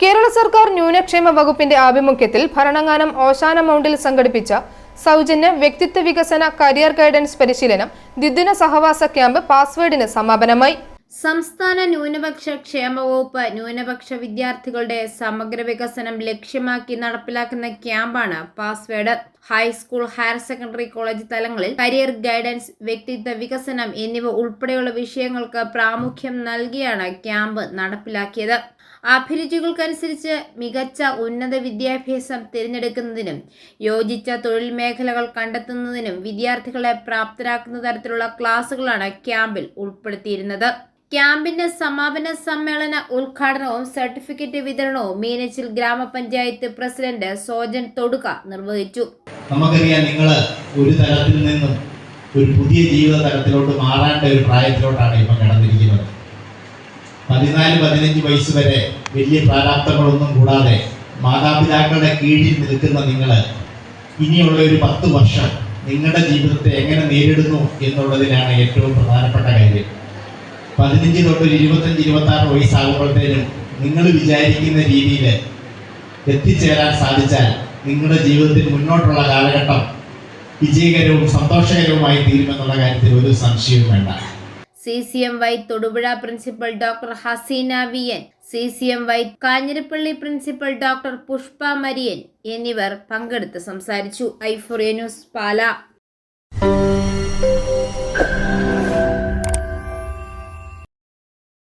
കേരള സർക്കാർ ന്യൂനക്ഷേമ വകുപ്പിന്റെ ആഭിമുഖ്യത്തിൽ ഭരണങ്ങാനം ഓശാന മൗണ്ടിൽ സംഘടിപ്പിച്ച സൗജന്യ വ്യക്തിത്വ വികസന കരിയർ ഗൈഡൻസ് പരിശീലനം ദ്വിദിന സഹവാസ ക്യാമ്പ് പാസ്വേഡിന് സമാപനമായി. സംസ്ഥാന ന്യൂനപക്ഷ ക്ഷേമ വകുപ്പ് ന്യൂനപക്ഷ വിദ്യാർത്ഥികളുടെ സമഗ്ര വികസനം ലക്ഷ്യമാക്കി നടപ്പിലാക്കുന്ന ക്യാമ്പാണ് password. High school higher secondary college തലങ്ങളിൽ കരിയർ ഗൈഡൻസ് വ്യക്തിത്വ വികസനം എന്നിവ ഉൾപ്പെടെയുള്ള വിഷയങ്ങൾക്ക് പ്രാമുഖ്യം നൽകിയാണ് ക്യാമ്പ് നടപ്പിലാക്കിയത്. അഭിരുചികൾക്കനുസരിച്ച് മികച്ച ഉന്നത വിദ്യാഭ്യാസം തിരഞ്ഞെടുക്കുന്നതിനും യോജിച്ച തൊഴിൽ മേഖലകൾ കണ്ടെത്തുന്നതിനും വിദ്യാർത്ഥികളെ പ്രാപ്തരാക്കുന്ന തരത്തിലുള്ള ക്ലാസുകളാണ് ക്യാമ്പിൽ ഉൾപ്പെടുത്തിയിരുന്നത്. ക്യാമ്പിന്റെ സമാപന സമ്മേളന ഉദ്ഘാടനവും സർട്ടിഫിക്കറ്റ് വിതരണവും മീനച്ചിൽ ഗ്രാമപഞ്ചായത്ത് പ്രസിഡന്റ് സോജൻ തൊടുക നിർവഹിച്ചു. നമുക്കറിയാം നിങ്ങൾ ഒരു തരത്തിൽ നിന്നും ഒരു പുതിയ ജീവിത തലത്തിലോട്ട് മാറേണ്ട ഒരു പ്രായത്തിലോട്ടാണ് ഇപ്പം കടന്നിരിക്കുന്നത്. പതിനാല് പതിനഞ്ച് വയസ്സ് വരെ വലിയ പ്രാരാബ്ദങ്ങളൊന്നും കൂടാതെ മാതാപിതാക്കളുടെ കീഴിൽ നിൽക്കുന്ന നിങ്ങൾ ഇനിയുള്ള ഒരു പത്ത് വർഷം നിങ്ങളുടെ ജീവിതത്തെ എങ്ങനെ നേരിടുന്നു എന്നുള്ളതിനാണ് ഏറ്റവും പ്രധാനപ്പെട്ട കാര്യം. പതിനഞ്ച് തൊട്ട് ഇരുപത്തഞ്ച് ഇരുപത്തി ആറ് വയസ്സാകുമ്പോഴത്തേനും നിങ്ങൾ വിചാരിക്കുന്ന രീതിയിൽ എത്തിച്ചേരാൻ സാധിച്ചാൽ നിങ്ങളുടെ ജീവിതത്തിൽ മുന്നോട്ടുള്ള കാലഘട്ടം വിജയകരവും സന്തോഷകരവുമായി തീരുമെന്നുള്ള കാര്യത്തിൽ ഒരു സംശയവും വേണ്ട. C C M Y Thodupuzha principal doctor Haseena V N C C M Y Kanjirappally principal doctor Pushpa Marian എന്നിവർ പങ്കെടുത്ത് സംസാരിച്ചു. ഐഫോറിയ ന്യൂസ് പാല.